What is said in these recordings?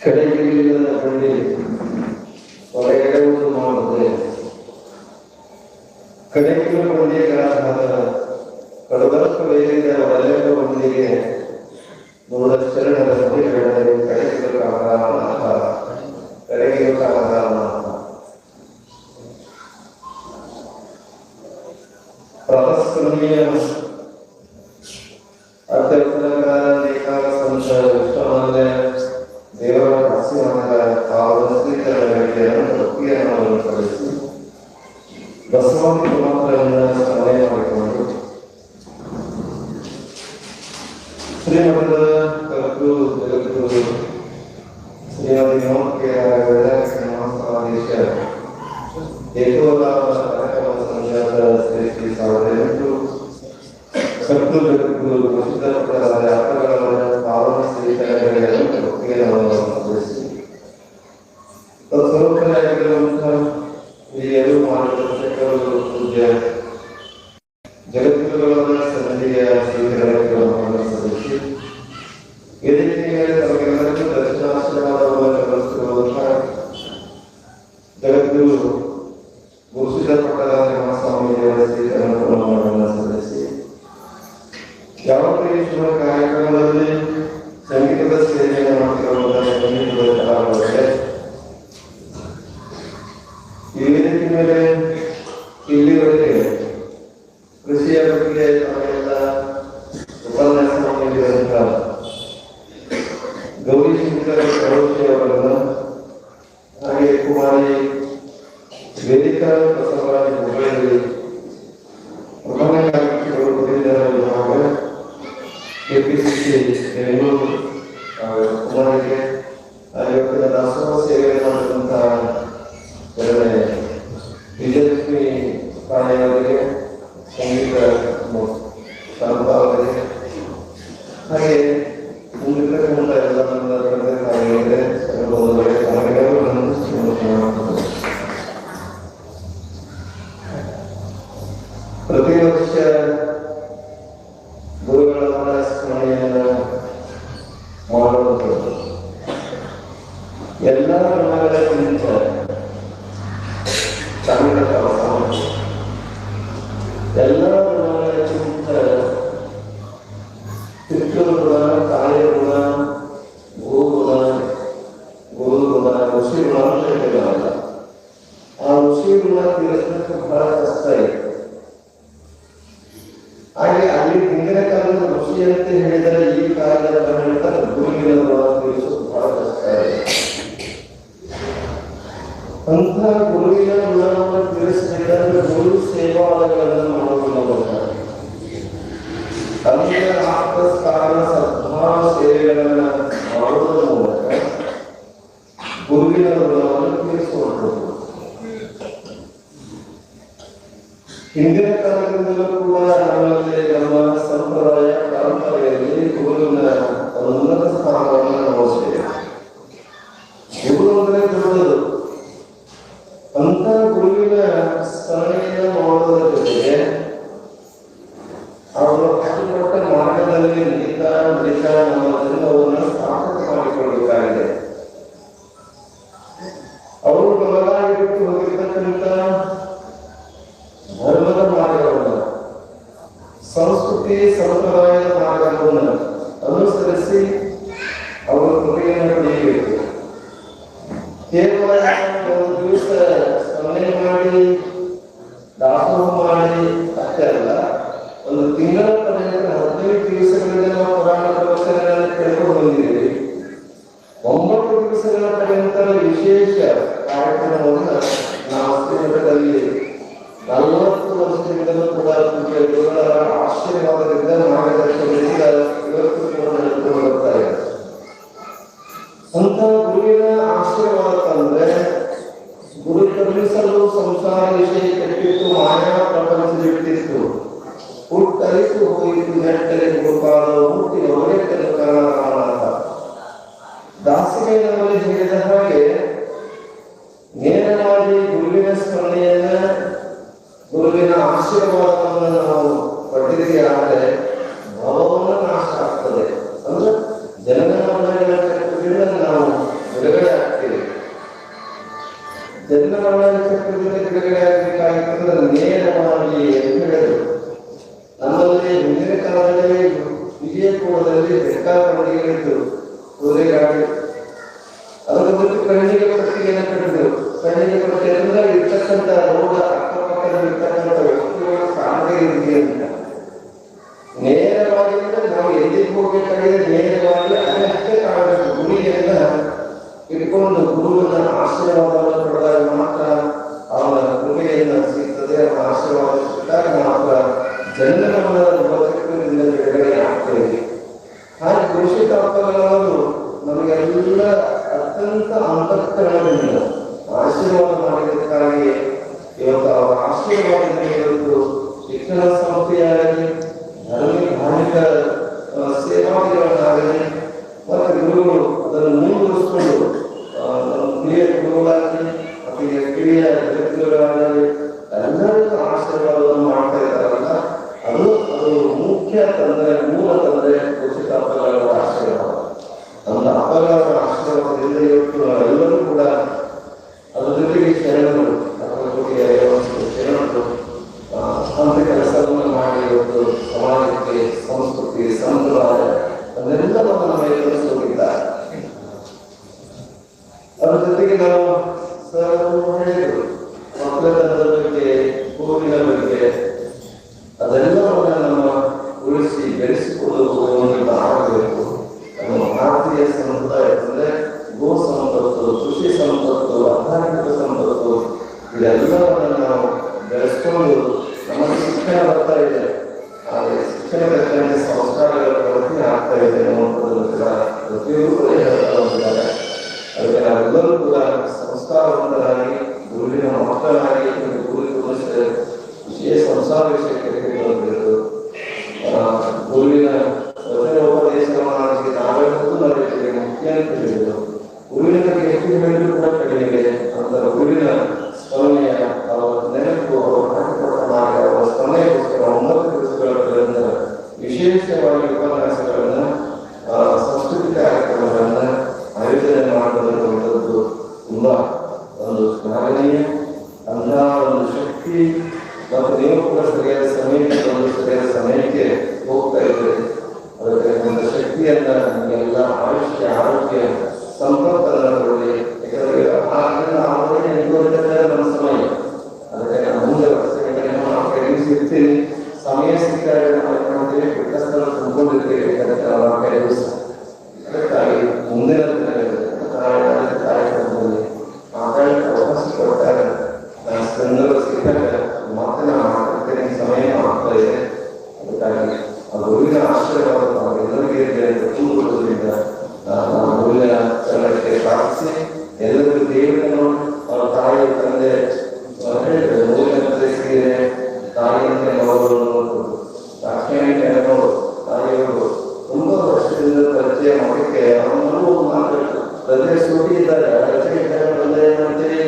ಕಡೆಗಿಲ್ಲದ ಬಂಡಿ ಹೊರಗೆಡುವುದು ಮಾಡುತ್ತೆ ಕಡೆಗಿಲ್ಲ ಬಂಡಿಗಾದ ಕಡಬರಕ್ಕೆ ವೇರಿದ ಒಲೆಯ ಬಂಡಿಗೆ ನೋಡ ಶರಣರ ಬಂಡಿಗಳಲ್ಲಿ ಕಡೆಗಿಲ್ಲ ಕಾಮರಾಮನಾಥ ಮಾತ್ರವನ್ನು ಸ್ಮರಣೆ ಮಾಡಿಕೊಂಡು. ಶ್ರೀಮಠದ ಕಲ್ಪು ಜಗತ್ತು. ಶ್ರೀಮತಿ ಸಮಾವೇಶ ಸಾವಿರದ ಎಂಟು. ಕಲಿತು ಜಗತ್ತು ಪ್ರಸಿದ್ಧಪಟ್ಟರಾದ ಈ ವೇದಿಕೆ ಹಾಗೆ ಮುಂದಿರ್ತಕ್ಕಂಥ ಎಲ್ಲ ನನ್ನ ತಂದೆ ತಾಯಿಗಳಿಗೆ ಸಹೋದರರಿಗೆ ತಮಗೆಲ್ಲರಿಗೂ ನನ್ನ ಶುಭಾಶಯಗಳು. ಪ್ರತಿ ವರ್ಷ ಗುರುಗಳ ಸ್ಮರಣೆಯನ್ನು ಮಾಡುವಂಥದ್ದು ಎಲ್ಲ ಗುಣಗಳಿಗಿಂತ ತಮಿಳ ಗುಣ ತೀರಿಸಲಿಕ್ಕೆ ಬಹಳ ಕಷ್ಟ ಇದೆ ಹಾಗೆ ಅಲ್ಲಿ ಹಿಂದಿನ ಕಾಲದ ಋಷಿ ಅಂತ ಹೇಳಿದರೆ ಈ ಕಾಲದ ಹೇಳ್ತಾರೆ ಗುರುವಿನ ಮಾತು ತೀರಿಸೋದು ಬಹಳ ಕಷ್ಟ ಇದೆ ಅಂತ ಗುರುವಿನ ಗುಣವನ್ನು ತಿಳಿಸಬೇಕಾದ್ರೆ ಗುರು ಸೇವಾಲಯಗಳನ್ನು ಹಿಂದಿನ ವರ್ಷದಿಂದಲೂ ಕೂಡ ಬರ್ತಾ ಇದೆ ಅಂತ ಗುರುವಿನ ಗುರು ಕರುಣಿಸಲು ಸಂಸಾರ ವಿಷಯ ಕಟ್ಟಿತ್ತು, ಮಾಯಾ ಪ್ರಪಂಚದಿಟ್ಟಿತ್ತು ಹುಟ್ಟರಿತು ಹೋಯಿತು ನೆಟ್ಟರೆ ಸೇವಾದಿಗಳನ್ನಾಗಲಿ ಮತ್ತು ಗುರುಗಳು ಅದನ್ನು ಮುಂದುವರಿಸಿಕೊಂಡು ಹಿರಿಯ ಗುರುಗಳಾಗಲಿ, ಮತ್ತು ಕಿರಿಯ ವ್ಯಕ್ತಿಗಳಾಗಲಿ, ಎಲ್ಲರಿಗೂ ಆಶೀರ್ವಾದವನ್ನು ಮಾಡ್ತಾ ಇದ್ದಾರಲ್ಲ, ಅದು ಅದು ಮುಖ್ಯ ತಂದೆ, ಮೂಲ ತಂದೆ ಕೃಷಿ ಅಪಘಾತಗಳ ಆಶೀರ್ವಾದ ನಮ್ಮ ಅಪಘಾತಗಳ ಇವತ್ತು ಎಲ್ಲ ಹೇಳಿದರು ಮಕ್ಕಳದ ಬಗ್ಗೆ ಊರಿನ ಬಗ್ಗೆ ಅದೆಲ್ಲವನ್ನ ನಮ್ಮ ಉಳಿಸಿ ಬೆಳೆಸಿಕೊಳ್ಳುವುದು ಒಂದು ಆಗಬೇಕು ನಮ್ಮ ಭಾರತೀಯ ಸಮುದಾಯ ಗೋ ಸಂಪತ್ತು ಕೃಷಿ ಸಂಪತ್ತು ಆಧ್ಯಾತ್ಮಿಕ ಸಂಪತ್ತು ಇದೆಲ್ಲವನ್ನ ನಾವು ಬೆಳೆಸ್ಕೊಂಡು ನಮಗೆ ಶಿಕ್ಷಣ ಬರ್ತಾ ಇದೆ ಆದರೆ ಶಿಕ್ಷಣ ಪ್ರಯೋಜನೆ ಮಾಡತಕ್ಕಂಥದ್ದು ತುಂಬ ಒಂದು ಸ್ಮರಣೀಯ ಅಂತಹ ಒಂದು ಶಕ್ತಿ ನಮ್ಮ ದೇವಪುರಸ್ಥರಿಗೆ ಸಮೇತ ಶ್ರುತಿ ಇದ್ದಾರೆ ರಚನೆ ಬಂದ್ರೆ ಏನಂತೀರಿ?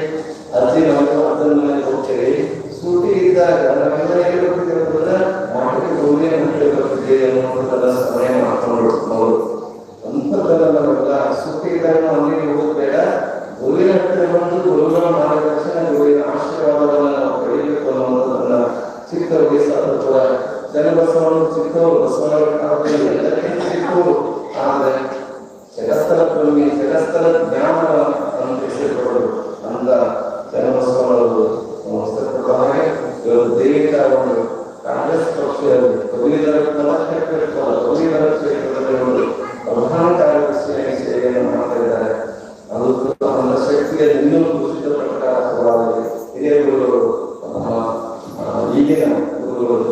ಅಜ್ಜಿ ನಾವು ಅಜ್ಜನ ಮನೆಗೆ ಹೋಗ್ತೀರಿ. ಶ್ರುತಿ ಇದ್ದಾಗ ನಮ್ಮೆಲ್ಲರಿಗೆ ಗೊತ್ತಿರೋದ್ರ ಮಠಕ್ಕೆ ಹೋಗಿ ಮುಟ್ಟಿರ್ಬೇಕಿದೆ ಮಾಡ್ಕೊಂಡು ಅವರು ಅಂಥದ್ದೆಲ್ಲ ಶ್ರುತಿ ಇದ್ದಾಗ ನಾವು ಜಯಕಾರರು ಕಾಂಗ್ರೆಸ್ ಪಕ್ಷದವರು ಕವಿದರ ಕಲಾಕ್ಷೇತ್ರ ಕವಿದರ ಕ್ಷೇತ್ರದಲ್ಲಿ ಪ್ರಧಾನಕಾರರು ಸೇವೆಯನ್ನು ಮಾಡ್ತಾ ಇದ್ದಾರೆ. ಅದು ಅವರ ಶಕ್ತಿಯ ಇನ್ನೂ ಕುಸಿತ ಪ್ರಕಾರ ಸವಾಲಿದೆ ಹಿರಿಯ ಗುರುಗಳು ಈಗಿನ ಗುರುಗಳು